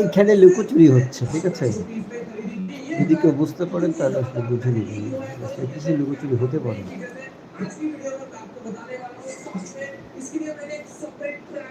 এইখানে লুকোচুরি হচ্ছে, ঠিক আছে? যদি কেউ বুঝতে পারেন, তাহলে আসলে বুঝে নেবেন। কিছু লুকোচুরি হতে পারে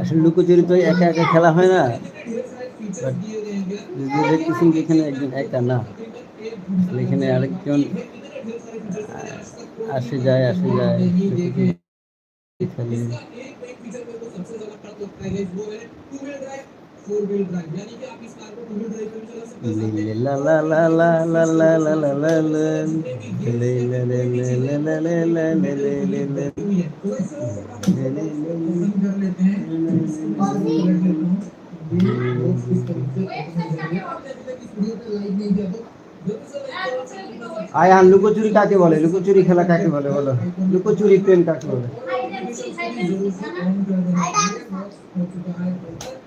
আসলে লুকোচুরি তো একা একা খেলা হয় না। দেখতেছেন যে এখানে একজন একা না। এখানে আরেকজন আসে যায় আসে যায় एक एक फीचर मेरे को सबसे ज्यादा टफ लगता है guys, वो है two wheel drive four wheel drive यानी कि आप इस कार को टू व्हील ड्राइव पे भी चला सकते हो লে লা লা লা লা লা লা লা লা লা লা। লে লে লে লে লে লে লে লে লে লে লে লে। हुई है तो इसे লে লে লে লে। पसंद कर लेते हैं ये बॉक्स इस तरीके से open हो जाएगा। आपने अभी तक इस वीडियो पे लाइक नहीं किया तो जल्दी से लाइक करो चैनल को सब्सक्राइब আয়ান লুকোচুরি কাকে বলে লুকোচুরি খেলা কাকে বলে বলো লুকোচুরি প্রেম কাকে বলে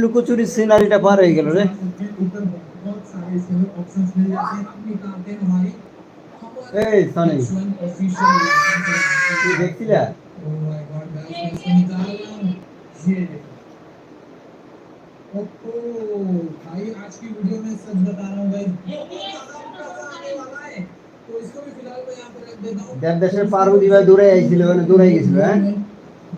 লুকোচুরি সিনারিটা পার হয়ে গেল রে। এই, সানি পার্বতী ভাই দূরে আইছিল মানে দূরে গেছিল হ্যাঁ?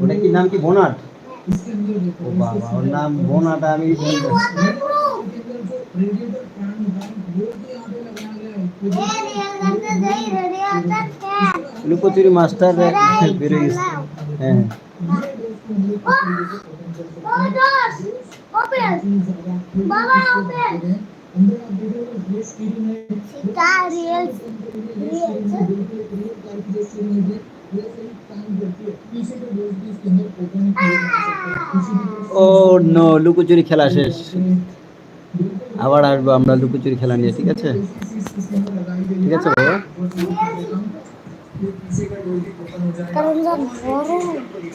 ওটা কি নাম কি বোনাট ও বাবা ওর নাম বোনাট আমি লুকোচুরি মাস্টার বেরো গেছে। হ্যাঁ। ও নো লুকোচুরি খেলা শেষ। আবার আসব আমরা লুকোচুরি খেলা নিয়ে, ঠিক আছে? ঠিক আছে, ভাইয়া?